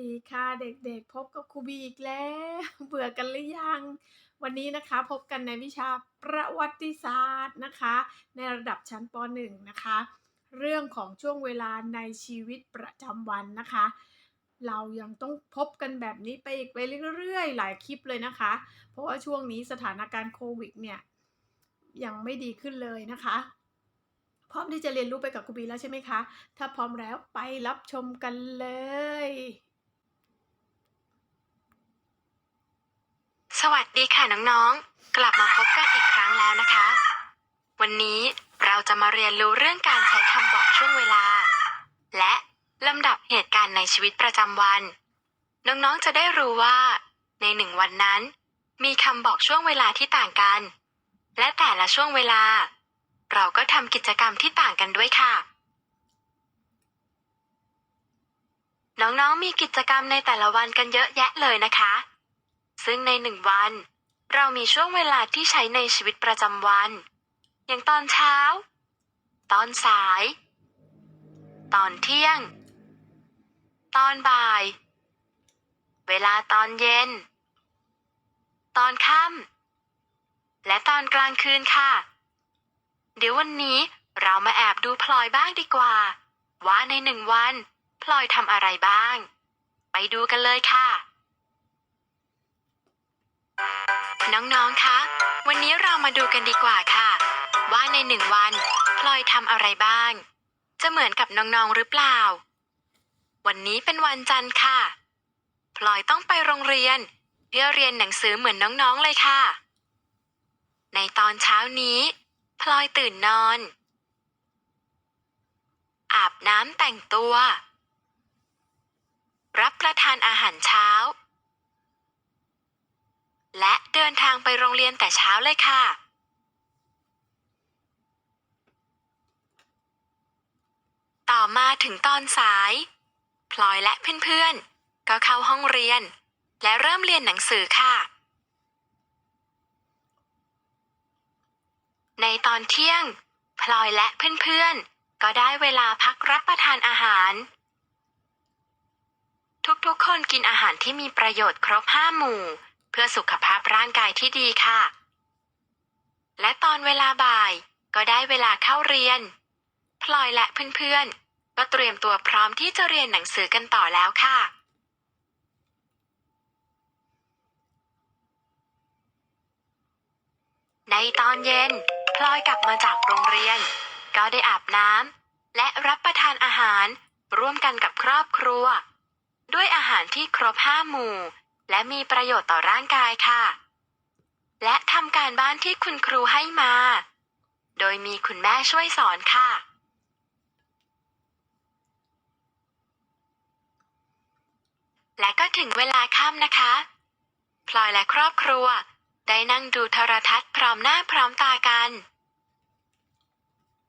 ดีค่ะเด็กๆ พบกับครูบีอีกแล้ว เบื่อกันหรือยัง วันนี้นะคะพบกันในวิชาประวัติศาสตร์นะคะ ในระดับชั้นป .1 นะคะ เรื่องของช่วงเวลาในชีวิตประจำวันนะคะ เรายังต้องพบกันแบบนี้ไปอีกไปเรื่อยๆ หลายคลิปเลยนะคะ เพราะว่าช่วงนี้สถานการณ์โควิดเนี่ยยังไม่ดีขึ้นเลยนะคะพร้อมที่จะเรียนรู้ไปกับครูบีแล้วใช่ไหมคะ ถ้าพร้อมแล้วไปรับชมกันเลย สวัสดีค่ะน้องๆ กลับมาพบกันอีกครั้งแล้วนะคะ วันนี้เราจะมาเรียนรู้เรื่องการใช้คำบอกช่วงเวลา และลำดับเหตุการณ์ในชีวิตประจำวัน น้องๆ จะได้รู้ว่า ในหนึ่งวันนั้น มีคำบอกช่วงเวลาที่ต่างกัน และแต่ละช่วงเวลา เราก็ทำกิจกรรมที่ต่างกันด้วยค่ะ น้องๆ มีกิจกรรมในแต่ละวันกันเยอะแยะเลยนะคะ ซึ่งในหนึ่งวัน เรามีช่วงเวลาที่ใช้ในชีวิตประจำวัน อย่างตอนเช้า ตอนสาย ตอนเที่ยง ตอนบ่าย เวลาตอนเย็น ตอนค่ำและตอนกลางคืนค่ะ เดี๋ยววันนี้เรามาแอบดูพลอยบ้างดีกว่า ว่าในหนึ่งวัน พลอยทำอะไรบ้าง ไปดูกันเลยค่ะ น้องๆ คะ วันนี้เรามาดูกันดีกว่าค่ะ ว่าในหนึ่งวันพลอยทำอะไรบ้าง จะเหมือนกับน้องๆ หรือเปล่า วันนี้เป็นวันจันทร์ค่ะ พลอยต้องไปโรงเรียน เพื่อเรียนหนังสือเหมือนน้องๆ เลยค่ะ ในตอนเช้านี้ พลอยตื่นนอน อาบน้ำแต่งตัว รับประทานอาหารเช้า และเดินทางไปโรงเรียนแต่เช้าเลยค่ะ ต่อมาถึงตอนสาย พลอยและเพื่อนๆ ก็เข้าห้องเรียน และเริ่มเรียนหนังสือค่ะ ในตอนเที่ยง พลอยและเพื่อนๆ ก็ได้เวลาพักรับประทานอาหาร ทุกๆ คนกินอาหารที่มีประโยชน์ครบห้าหมู่ เพื่อสุขภาพร่างกายที่ดีค่ะ และตอนเวลาบ่ายก็ได้เวลาเข้าเรียน พลอยและเพื่อนๆ ก็เตรียมตัวพร้อมที่จะเรียนหนังสือกันต่อแล้วค่ะ ในตอนเย็น พลอยกลับมาจากโรงเรียน ก็ได้อาบน้ำและรับประทานอาหารร่วมกันกับครอบครัว ด้วยอาหารที่ครบห้าหมู่ และมีประโยชน์ต่อร่างกายค่ะ และทำการบ้านที่คุณครูให้มา โดยมีคุณแม่ช่วยสอนค่ะ และก็ถึงเวลาค่ำนะคะ พลอยและครอบครัว ได้นั่งดูโทรทัศน์พร้อมหน้าพร้อมตากัน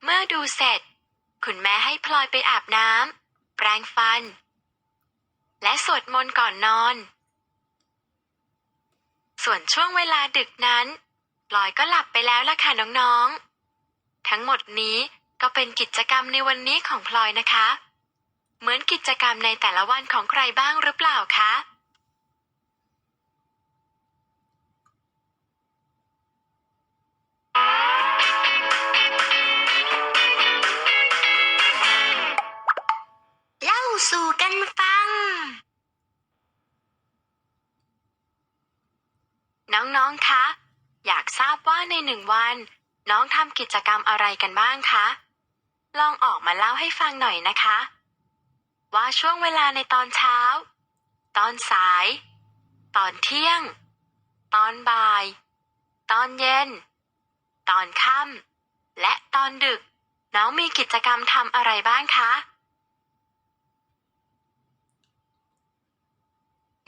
เมื่อดูเสร็จ คุณแม่ให้พลอยไปอาบน้ำแปรงฟัน และสวดมนต์ก่อนนอน ส่วนช่วงเวลาดึกนั้นพลอยก็หลับไปแล้วล่ะค่ะน้องๆ ทั้งหมดนี้ก็เป็นกิจกรรมในวันนี้ของพลอยนะคะ เหมือนกิจกรรมในแต่ละวันของใครบ้างหรือเปล่าคะ น้องๆ คะ อยากทราบว่าในหนึ่งวัน น้องทำกิจกรรมอะไรกันบ้างคะ ลองออกมาเล่าให้ฟังหน่อยนะคะ ว่าช่วงเวลาในตอนเช้า ตอนสาย ตอนเที่ยง ตอนบ่าย ตอนเย็น ตอนค่ำและตอนดึก น้องมีกิจกรรมทำอะไรบ้างคะ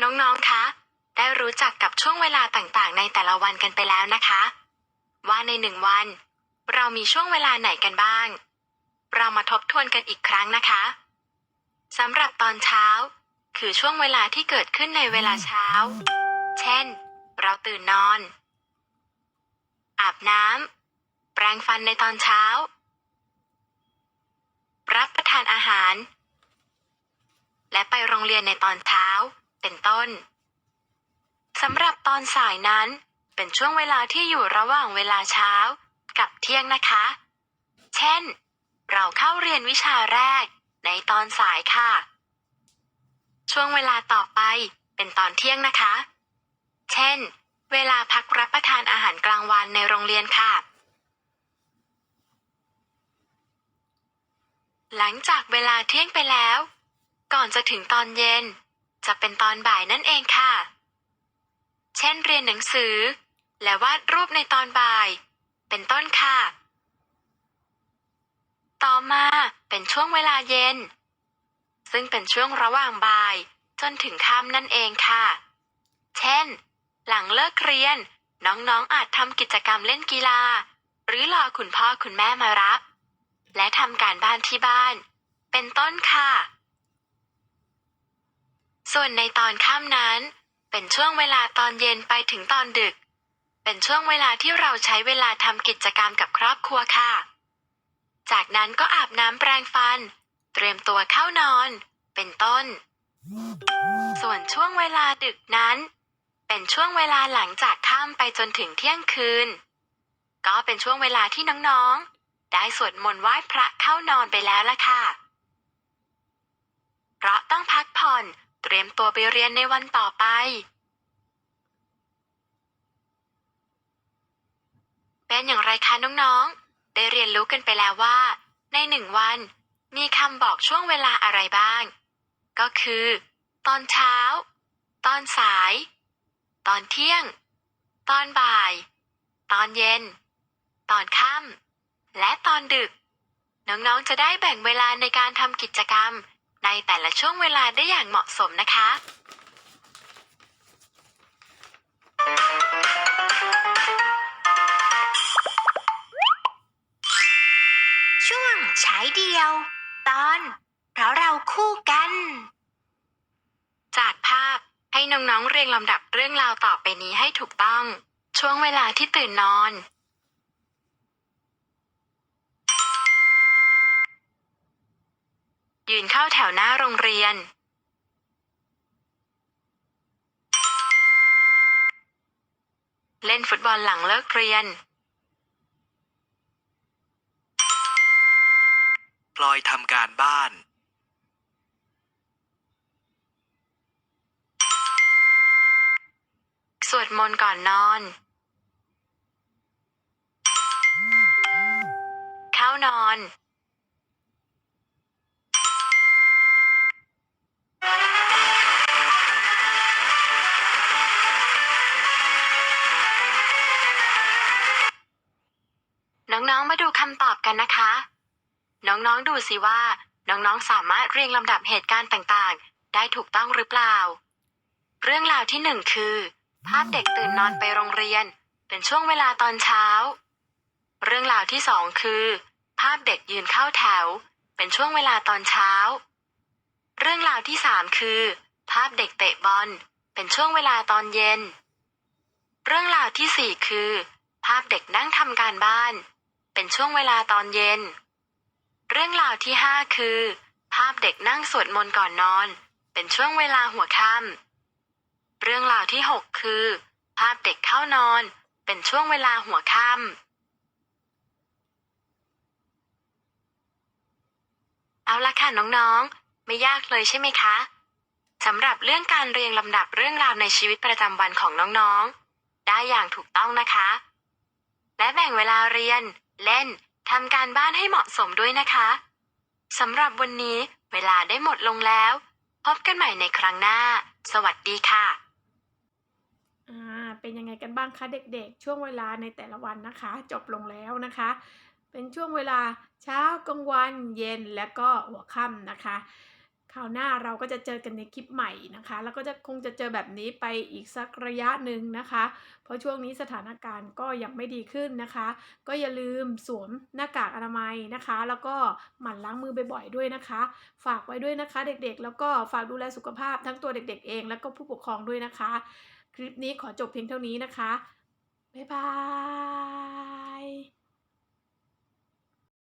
น้องๆ คะ ได้รู้จักกับช่วงเวลาต่างๆ ในแต่ละวันกันไปแล้วนะคะ ว่าในหนึ่งวัน เรามีช่วงเวลาไหนกันบ้าง เรามาทบทวนกันอีกครั้งนะคะสำหรับตอนเช้า คือช่วงเวลาที่เกิดขึ้นในเวลาเช้า เช่น เราตื่นนอน อาบน้ำแปรงฟันในตอนเช้า รับประทานอาหาร และไปโรงเรียนในตอนเช้า เป็นต้น สำหรับตอนสายนั้น เป็นช่วงเวลาที่อยู่ระหว่างเวลาเช้า กับเที่ยงนะคะ เช่น เราเข้าเรียนวิชาแรก ในตอนสายค่ะ ช่วงเวลาต่อไป เป็นตอนเที่ยงนะคะ เช่น เวลาพักรับประทานอาหารกลางวันในโรงเรียนค่ะ หลังจากเวลาเที่ยงไปแล้ว ก่อนจะถึงตอนเย็น จะเป็นตอนบ่ายนั่นเองค่ะ เช่นเรียนหนังสือ และวาดรูปในตอนบ่าย เป็นต้นค่ะ ต่อมาเป็นช่วงเวลาเย็น ซึ่งเป็นช่วงระหว่างบ่าย จนถึงค่ำนั่นเองค่ะ เช่น หลังเลิกเรียน น้องๆอาจทำกิจกรรมเล่นกีฬา หรือรอคุณพ่อคุณแม่มารับ และทำการบ้านที่บ้าน เป็นต้นค่ะ ส่วนในตอนค่ำนั้น เป็นช่วงเวลาตอนเย็นไปถึงตอนดึก เป็นช่วงเวลาที่เราใช้เวลาทำกิจกรรมกับครอบครัวค่ะ จากนั้นก็อาบน้ำแปรงฟัน เตรียมตัวเข้านอน เป็นต้น ส่วนช่วงเวลาดึกนั้น เป็นช่วงเวลาหลังจากค่ำไปจนถึงเที่ยงคืน ก็เป็นช่วงเวลาที่น้องๆ ได้สวดมนต์ไหว้พระเข้านอนไปแล้วล่ะค่ะ เพราะต้องพักผ่อน เตรียมตัวไปเรียนในวันต่อไป เป็นอย่างไรคะน้องๆ ได้เรียนรู้กันไปแล้วว่า ในหนึ่งวัน มีคำบอกช่วงเวลาอะไรบ้าง ก็คือ ตอนเช้า ตอนสาย ตอนเที่ยง ตอนบ่าย ตอนเย็น ตอนค่ำและตอนดึก น้องๆ จะได้แบ่งเวลาในการทำกิจกรรม ในแต่ละช่วงเวลาได้อย่างเหมาะสมนะคะ ช่วงฉายเดียว ตอน เพราะเราคู่กัน จากภาพให้น้องๆเรียงลำดับเรื่องราวต่อไปนี้ให้ถูกต้อง ช่วงเวลาที่ตื่นนอน ยืนเข้าแถวหน้าโรงเรียน เล่นฟุตบอลหลังเลิกเรียน พลอยทำการบ้าน สวดมนต์ก่อนนอน เข้านอน องๆ มาดูคำตอบกันนะคะ น้องๆ ดูสิว่า น้องๆ สามารถเรียงลำดับเหตุการณ์ต่างๆ ได้ถูกต้องหรือเปล่า เรื่องราวที่หนึ่งคือ ภาพเด็กตื่นนอนไปโรงเรียน เป็นช่วงเวลาตอนเช้า เรื่องราวที่สองคือ ภาพเด็กยืนเข้าแถว เป็นช่วงเวลาตอนเช้า เรื่องราวที่สามคือ ภาพเด็กเตะบอล เป็นช่วงเวลาตอนเย็น เรื่องราวที่สี่คือภาพเด็กนั่งทำการบ้าน เป็นช่วงเวลาตอนเย็น เรื่องราวที่ห้าคือ ภาพเด็กนั่งสวดมนต์ก่อนนอน เป็นช่วงเวลาหัวค่ำเรื่องราวที่หกคือ ภาพเด็กเข้านอน เป็นช่วงเวลาหัวค่ำเอาละค่ะน้องๆ ไม่ยากเลยใช่ไหมคะสำหรับเรื่องการเรียงลำดับเรื่องราวในชีวิตประจำวันของน้องๆ ได้อย่างถูกต้องนะคะ และแบ่งเวลาเรียน เล่นทำการบ้านให้เหมาะสมด้วยนะคะสำหรับวันนี้เวลาได้หมดลงแล้ว พบกันใหม่ในครั้งหน้า สวัสดีค่ะ อ่า เป็นยังไงกันบ้างคะเด็กๆ ช่วงเวลาในแต่ละวันนะคะ จบลงแล้วนะคะ เป็นช่วงเวลาเช้ากลางวันเย็นและก็หัวค่ำนะคะ ราวหน้าเราก็จะเจอกันในคลิปใหม่นะคะ แล้วก็จะคงจะเจอแบบนี้ไปอีกสักระยะหนึ่งนะคะ เพราะช่วงนี้สถานการณ์ก็ยังไม่ดีขึ้นนะคะ ก็อย่าลืมสวมหน้ากากอนามัยนะคะ แล้วก็หมั่นล้างมือบ่อยๆด้วยนะคะ ฝากไว้ด้วยนะคะเด็กๆ แล้วก็ฝากดูแลสุขภาพทั้งตัวเด็กๆ เอง แล้วก็ผู้ปกครองด้วยนะคะ คลิปนี้ขอจบเพียงเท่านี้นะคะบ๊ายบาย